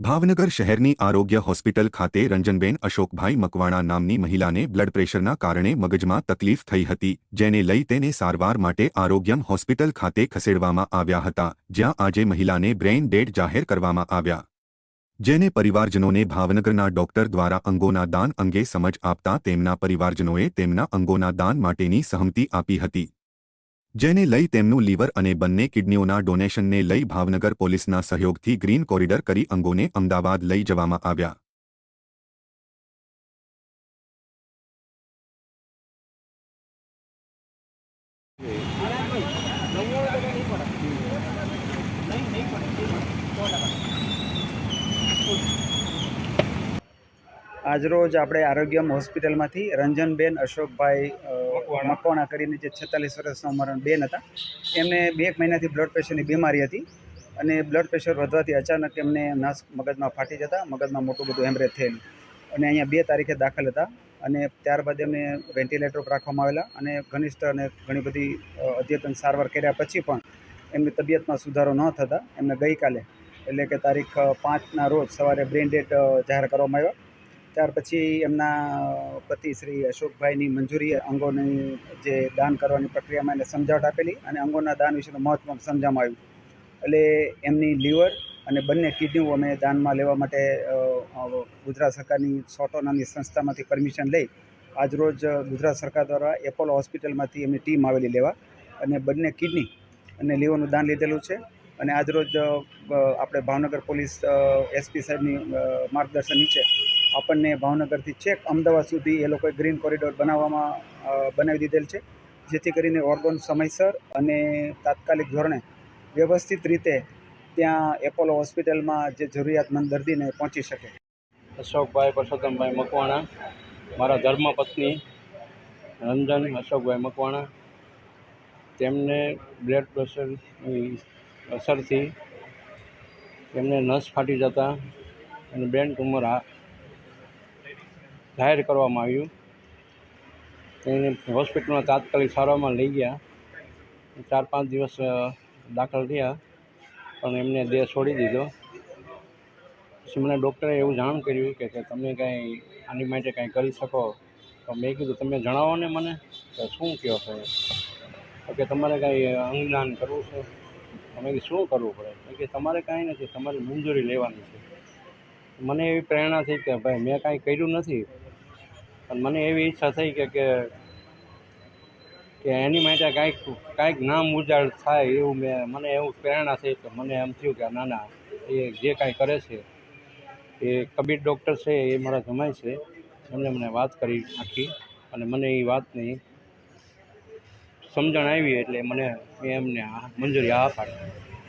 ભાવનગર શહેરની આરોગ્ય હોસ્પિટલ ખાતે રંજનબેન અશોકભાઈ મકવાણા નામની મહિલાને બ્લડ પ્રેશરના કારણે મગજમાં તકલીફ થઈ હતી, જેને લઈ તેને સારવાર માટે આરોગ્યમ હોસ્પિટલ ખાતે ખસેડવામાં આવ્યા હતા, જ્યાં આજે મહિલાને બ્રેઇન ડેડ જાહેર કરવામાં આવ્યા. જેને પરિવારજનોને ભાવનગરના ડોક્ટર દ્વારા અંગોના દાન અંગે સમજ આપતા તેમના પરિવારજનોએ તેમના અંગોના દાન માટેની સહમતિ આપી હતી. જેને લઈ તેમનું લીવર અને બંને કિડનીઓના ડોનેશનને લઈ ભાવનગર પોલીસના સહયોગથી ગ્રીન કોરિડર કરી અંગોને અમદાવાદ લઈ જવામાં આવ્યા. આજરોજ આપણે આરોગ્યમ હોસ્પિટલમાંથી રંજનબેન અશોકભાઈ મકવાણા. કરીને જે છેતાલીસ વર્ષના ઉંમરના બેન હતા એમને બે એક મહિનાથી બ્લડ પ્રેશરની બીમારી હતી અને બ્લડ પ્રેશર વધવાથી અચાનક એમને નસ મગજમાં ફાટી જતા મગજમાં મોટું બધું હેમરેજ થયેલું. અને અહીંયા બે તારીખે દાખલ હતા અને ત્યારબાદ એમને વેન્ટિલેટર પર રાખવામાં આવેલા અને ઘનિષ્ઠ અને ઘણી બધી અદ્યતન સારવાર કર્યા પછી પણ એમની તબિયતમાં સુધારો ન થતાં એમને ગઈકાલે એટલે કે તારીખ પાંચના રોજ સવારે બ્રેન ડેટ જાહેર કરવામાં આવ્યા. ત્યાર પછી એમના પતિ શ્રી અશોકભાઈની મંજૂરી અંગોની જે દાન કરવાની પ્રક્રિયામાં એને સમજાવટ આપેલી અને અંગોના દાન વિશેનું મહત્ત્વ સમજાવવામાં આવ્યું. એટલે એમની લીવર અને બંને કિડનીઓ અમે દાનમાં લેવા માટે ગુજરાત સરકારની સોટો નામની સંસ્થામાંથી પરમિશન લઈ આજરોજ ગુજરાત સરકાર દ્વારા એપોલો હોસ્પિટલમાંથી એમની ટીમ આવેલી લેવા અને બંને કિડની અને લીવરનું દાન લીધેલું છે. અને આજરોજ આપણે ભાવનગર પોલીસ એસપી સાહેબની માર્ગદર્શન નીચે આપણને ભાવનગરથી છેક અમદાવાદ સુધી એ લોકોએ ગ્રીન કોરિડોર બનાવવામાં બનાવી દીધેલ છે. જેથી કરીને ઓર્ગન સમયસર અને તાત્કાલિક ધોરણે વ્યવસ્થિત રીતે ત્યાં એપોલો હોસ્પિટલમાં જે જરૂરિયાતમંદ દર્દીને પહોંચી શકે. અશોકભાઈ પરસોત્તમભાઈ મકવાણા, મારા ધર્મપત્ની રંજન અશોકભાઈ મકવાણા, તેમને બ્લડ પ્રેશરની અસરથી તેમને નસ ફાટી જતા અને બ્રેન ટ્યુમર જાહેર કરવામાં આવ્યું. તેને હોસ્પિટલમાં તાત્કાલિક સારવારમાં લઈ ગયા. ચાર પાંચ દિવસ દાખલ થયા, પણ એમને દેહ છોડી દીધો. પછી મને ડૉક્ટરે એવું જાણ કર્યું કે તમે કાંઈ આની માટે કાંઈ કરી શકો? તો મેં કીધું, તમે જણાવો ને મને. કે શું કહો છો? તો કે, તમારે કાંઈ અંગદાન કરવું છે? અમે શું કરવું પડે? કે, તમારે કાંઈ નથી, તમારી મંજૂરી લેવાની છે. મને એવી પ્રેરણા થઈ કે, ભાઈ, મેં કાંઈ કર્યું નથી પણ મને એવી ઈચ્છા થઈ કે કે એની માટે કાંઈક કાંઈક નામ ઉજાળ થાય એવું મેં મને એવું પ્રેરણા થઈ કે મને એમ થયું કે ના ના, એ જે કાંઈ કરે છે, એ કબીર ડૉક્ટર છે, એ મારા જમાય છે. એમણે મને વાત કરી આખી અને મને એ વાતની સમજણ આવી એટલે મને એમને મંજૂરી આ પાડી